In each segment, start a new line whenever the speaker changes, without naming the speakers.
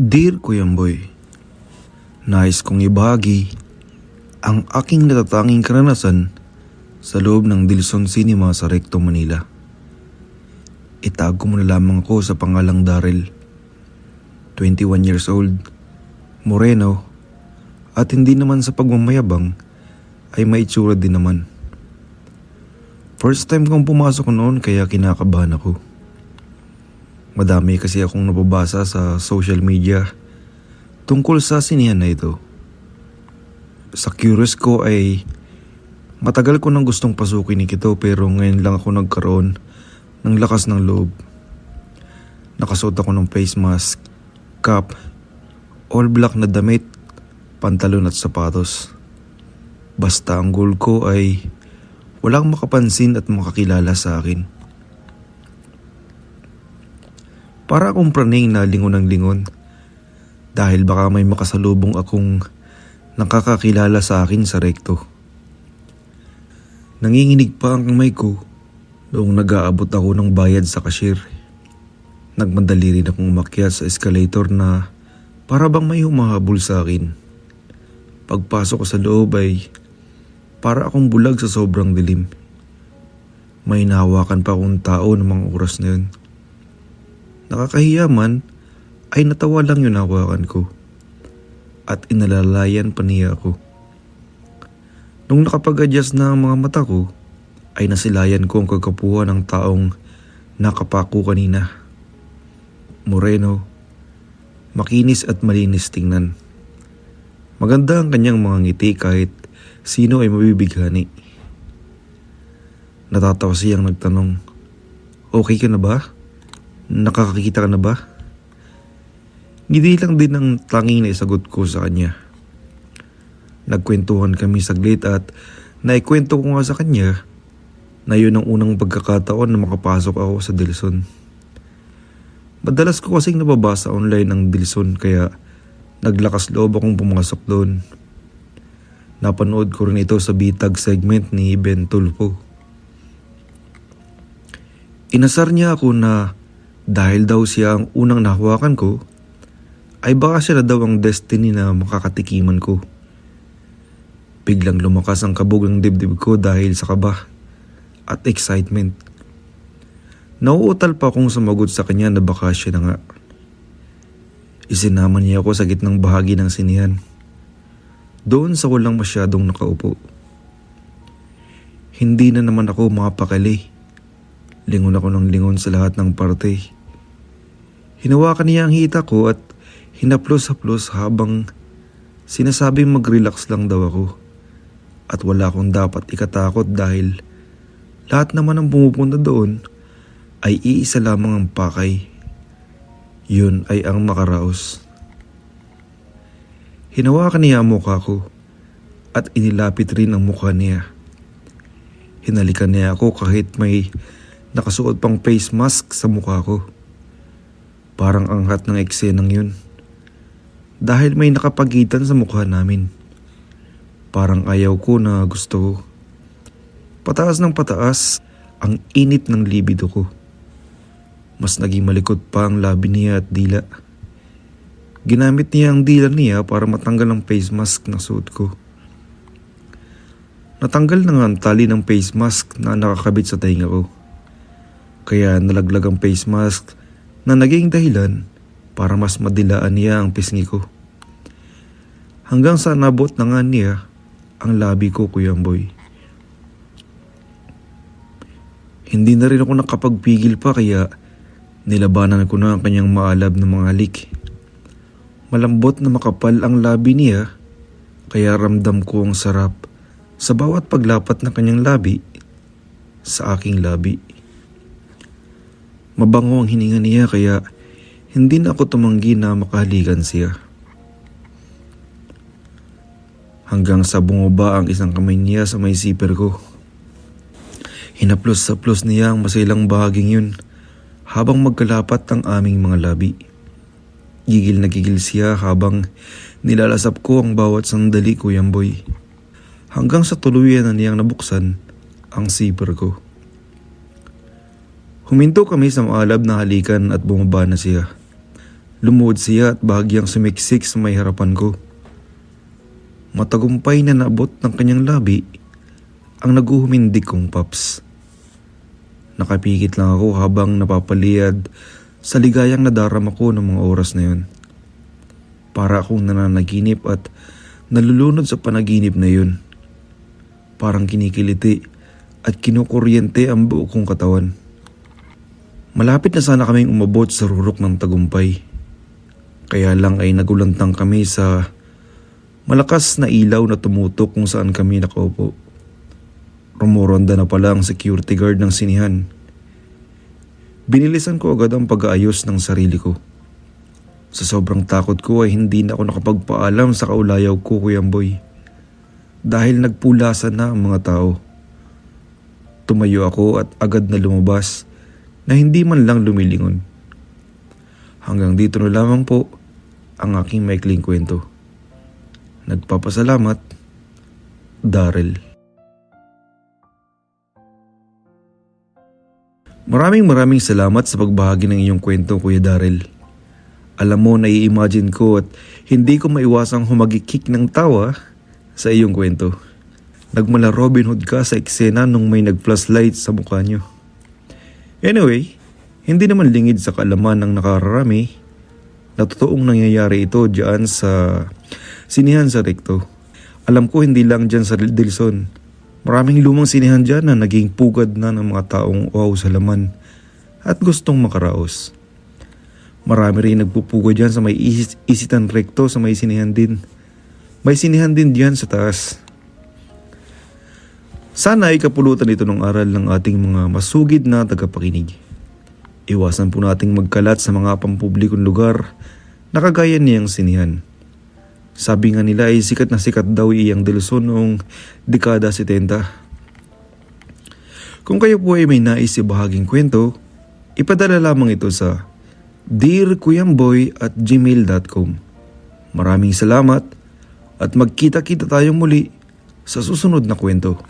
Dear Kuyamboy, nais kong ibahagi ang aking natatanging karanasan sa loob ng Dilson Cinema sa Recto, Manila. Itago mo na lamang ako sa pangalang Daryl. 21 years old, moreno, at hindi naman sa pagmamayabang ay maitsura din naman. First time kong pumasok noon kaya kinakabahan ako. Madami kasi akong nababasa sa social media tungkol sa sinihan na ito. Sa curious ko ay matagal ko nang gustong pasukin ni Kito pero ngayon lang ako nagkaroon ng lakas ng loob. Nakasuot ako ng face mask, cap, all black na damit, pantalon at sapatos. Basta ang goal ko ay walang makapansin at makakilala sa akin. Para akong praning na lingon ng lingon. Dahil baka may makasalubong akong nakakakilala sa akin sa rekto. Nanginginig pa ang kamay ko noong nag-aabot ako ng bayad sa cashier. Nagmadali rin akong umakyat sa escalator na para bang may humahabol sa akin. Pagpasok ko sa loob ay para akong bulag sa sobrang dilim. May nahawakan pa akong tao ng mga oras na yun. Nakakahiya man, ay natawa lang yung hawakan ko. At inalalayan pa niya ako. Nung nakapag-adjust na ang mga mata ko, ay nasilayan ko ang kagapuhan ng taong nakapako kanina. Moreno, makinis at malinis tingnan. Maganda ang kanyang mga ngiti kahit sino ay mabibighani. Natatawa siyang nagtanong, Okay ka na ba? Nakakakita ka na ba? Ngiti lang din ang tanging na isagot ko sa kanya. Nagkwentuhan kami saglit at naikwento ko nga sa kanya na yun ang unang pagkakataon na makapasok ako sa Dilson. Madalas ko kasing nababasa online ang Dilson kaya naglakas loob akong pumasok doon. Napanood ko rin ito sa bitag segment ni Ben Tulfo. Inasar niya ako na dahil daw siya ang unang nahawakan ko, ay baka siya na daw ang destiny na makakatikiman ko. Biglang lumakas ang kabog ng dibdib ko dahil sa kaba at excitement. Nauutal pa akong sumagot sa kanya na baka siya na nga. Isinama niya ako sa gitnang bahagi ng sinihan. Doon sa walang masyadong nakaupo. Hindi na naman ako mapakali. Lingon ako ng lingon sa lahat ng parte. Hinawakan niya ang hita ko at hinaplos-haplos habang sinasabing mag-relax lang daw ako. At wala akong dapat ikatakot dahil lahat naman ng pumupunta doon ay iisa lamang ang pakay. Yun ay ang makaraos. Hinawakan niya ang mukha ko at inilapit rin ang mukha niya. Hinalikan niya ako kahit may nakasuot pang face mask sa mukha ko. Parang anghat ng eksenang yun. Dahil may nakapagitan sa mukha namin. Parang ayaw ko na gusto ko. Pataas ng pataas ang init ng libido ko. Mas naging malikot pa ang labi niya at dila. Ginamit niya ang dila niya para matanggal ang face mask na suot ko. Natanggal na nga ang tali ng face mask na nakakabit sa tainga ko. Kaya nalaglag ang face mask na naging dahilan para mas madilaan niya ang pisngi ko. Hanggang sa nabot na nga niya ang labi ko, Kuyang Boy. Hindi na rin ako nakapagpigil pa kaya nilabanan ko na ang kanyang maalab na mga halik. Malambot na makapal ang labi niya kaya ramdam ko ang sarap sa bawat paglapat ng kanyang labi sa aking labi. Mabango ang hininga niya kaya hindi na ako tumanggi na makahalikan siya. Hanggang sa bumaba ang isang kamay niya sa may zipper ko. Hinaplos sa plus niya ang masilang bahaging yun habang magkalapat ang aming mga labi. Gigil na gigil siya habang nilalasap ko ang bawat sandali ko boy. Hanggang sa tuluyan na niyang nabuksan ang zipper ko. Huminto kami sa maalab na halikan at bumaba na siya. Lumuhod siya at bahagyang sumiksik sa may harapan ko. Matagumpay na naabot ng kanyang labi ang naguhumindig kong paps. Nakapikit lang ako habang napapaliyad sa ligayang nadarama ko ng mga oras na yun. Para akong nananaginip at nalulunod sa panaginip na yun. Parang kinikiliti at kinukuryente ang buo kong katawan. Malapit na sana kaming umabot sa rurok ng tagumpay. Kaya lang ay nagulantang kami sa malakas na ilaw na tumutok kung saan kami nakaupo. Rumuronda na pala ang security guard ng sinihan. Binilisan ko agad ang pag-aayos ng sarili ko. Sa sobrang takot ko ay hindi na ako nakapagpaalam sa kaulayaw ko, Kuya Boy. Dahil nagpulasan na ang mga tao. Tumayo ako at agad na lumabas na hindi man lang lumilingon. Hanggang dito na lamang po ang aking maikling kwento. Nagpapasalamat, Daryl. Maraming maraming salamat sa pagbahagi ng iyong kwento, Kuya Daryl. Alam mo, nai-imagine ko at hindi ko maiwasang humagikik ng tawa sa iyong kwento. Nagmala Robin Hood ka sa eksena nung may nag-flashlight sa mukha niyo. Anyway, hindi naman lingid sa kaalaman ng nakararami na totoong nangyayari ito diyan sa sinihan sa Recto. Alam ko hindi lang diyan sa Dilson. Maraming lumang sinihan diyan na naging pugad na ng mga taong uhaw sa laman at gustong makaraos. Marami rin nagpupuga diyan sa may isis, isitan Recto sa may sinihan din. May sinihan din diyan sa taas. Sana ay kapulutan ito ng aral ng ating mga masugid na tagapakinig. Iwasan po nating magkalat sa mga pampublikong lugar na kagaya niyang sinihan. Sabi nga nila ay sikat na sikat daw iyang Delson noong dekada 70. Kung kayo po ay may nais ibahaging kwento, ipadala lamang ito sa dearkuyamboy at gmail.com Maraming salamat at magkita-kita tayong muli sa susunod na kwento.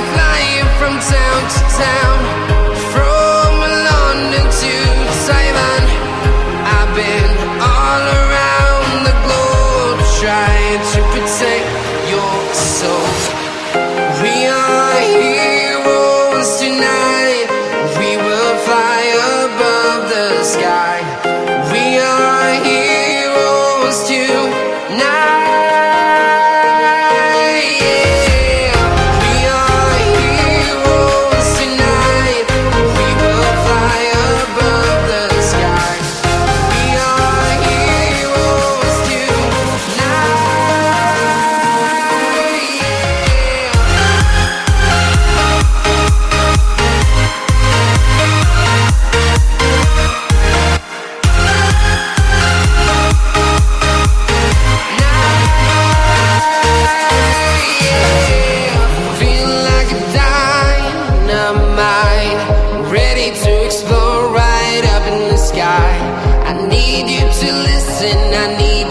ready to explore right up in the sky. I need you to listen, I need